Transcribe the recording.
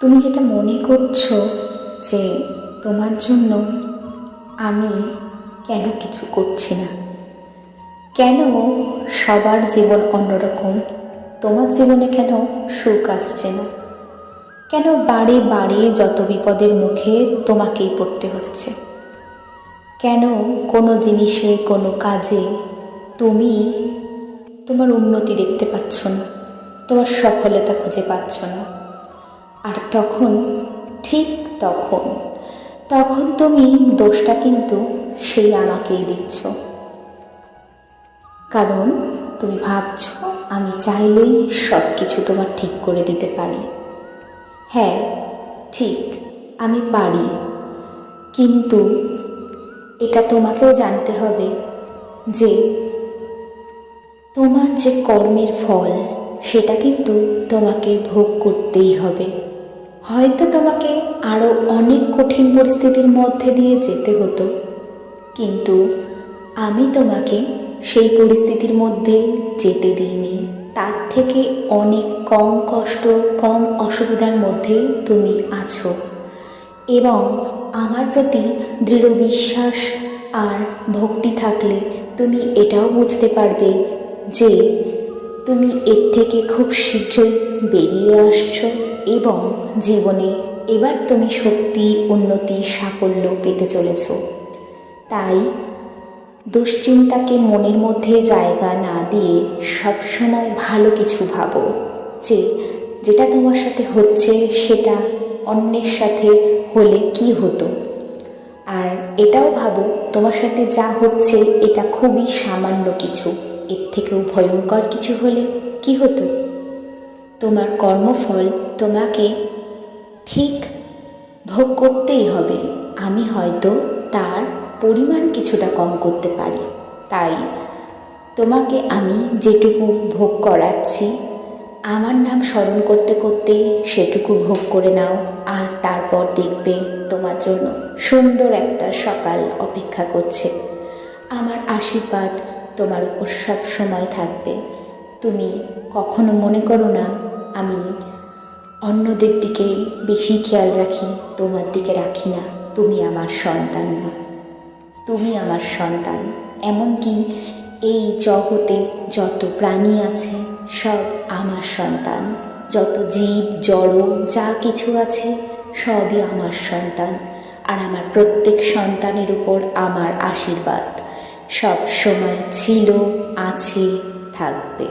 তুমি যেটা মনে করছ যে তোমার জন্য আমি কেন কিছু করছি না? কেন সবার জীবন অন্যরকম? তোমার জীবনে কেন সুখ আসছে না? কেন বাড়ি বাড়ি যত বিপদের মুখে তোমাকেই পড়তে হচ্ছে? কেন কোনো জিনিসে, কোনো কাজে তুমি তোমার উন্নতি দেখতে পাচ্ছ না? তোমার সফলতা খুঁজে পাচ্ছ না? আর তখন, ঠিক তখন তখন তুমি দোষটা কিন্তু সেই আমাকেই দিচ্ছ। কারণ তুমি ভাবছ, আমি চাইলেই সব কিছু তোমার ঠিক করে দিতে পারি। হ্যাঁ ঠিক, আমি পারি। কিন্তু এটা তোমাকেও জানতে হবে যে তোমার যে কর্মের ফল, সেটা কিন্তু তোমাকে ভোগ করতেই হবে। হয়তো তোমাকে আরও অনেক কঠিন পরিস্থিতির মধ্যে দিয়ে যেতে হতো। কিন্তু আমি তোমাকে সেই পরিস্থিতির মধ্যে যেতে দিইনি। তার থেকে অনেক কম কষ্ট, কম অসুবিধার মধ্যে তুমি আছো। এবং আমার প্রতি দৃঢ় বিশ্বাস আর ভক্তি থাকলে তুমি এটাও বুঝতে পারবে যে তুমি এর থেকে খুব শীঘ্রই বেরিয়ে আসছো। এবং জীবনে এবার তুমি সত্যি উন্নতি, সাফল্য পেতে চলেছ। তাই দুশ্চিন্তাকে মনের মধ্যে জায়গা না দিয়ে সবসময় ভালো কিছু ভাবো, যে যেটা তোমার সাথে হচ্ছে সেটা অন্যের সাথে হলে কি হতো। আর এটাও ভাবো, তোমার সাথে যা হচ্ছে এটা খুবই সামান্য কিছু। এর থেকেও ভয়ঙ্কর কিছু হলে কি হতো? তোমার কর্মফল তোমাকে ঠিক ভোগ করতেই হবে। আমি হয়তো তার পরিমাণ কিছুটা কম করতে পারি। তাই তোমাকে আমি যেটুকু ভোগ করাচ্ছি, আমার নাম স্মরণ করতে করতে সেটুকু ভোগ করে নাও আর তারপর দেখবে তোমার জন্য সুন্দর একটা সকাল অপেক্ষা করছে। আমার আশীর্বাদ তোমার উপর সব সময় থাকবে। তুমি কখনো মনে করো না আমি অন্যদের দিকে বেশি খেয়াল রাখি, তোমার দিকে রাখি না। তুমি আমার সন্তান না। তুমি আমার সন্তান। এমনকি এই জগতে যত প্রাণী আছে, সব আমার সন্তান। যত জীব, জড়, যা কিছু আছে, সবই আমার সন্তান। আর আমার প্রত্যেক সন্তানের উপর আমার আশীর্বাদ। সব সময় ছিল, আছে, থাকবে।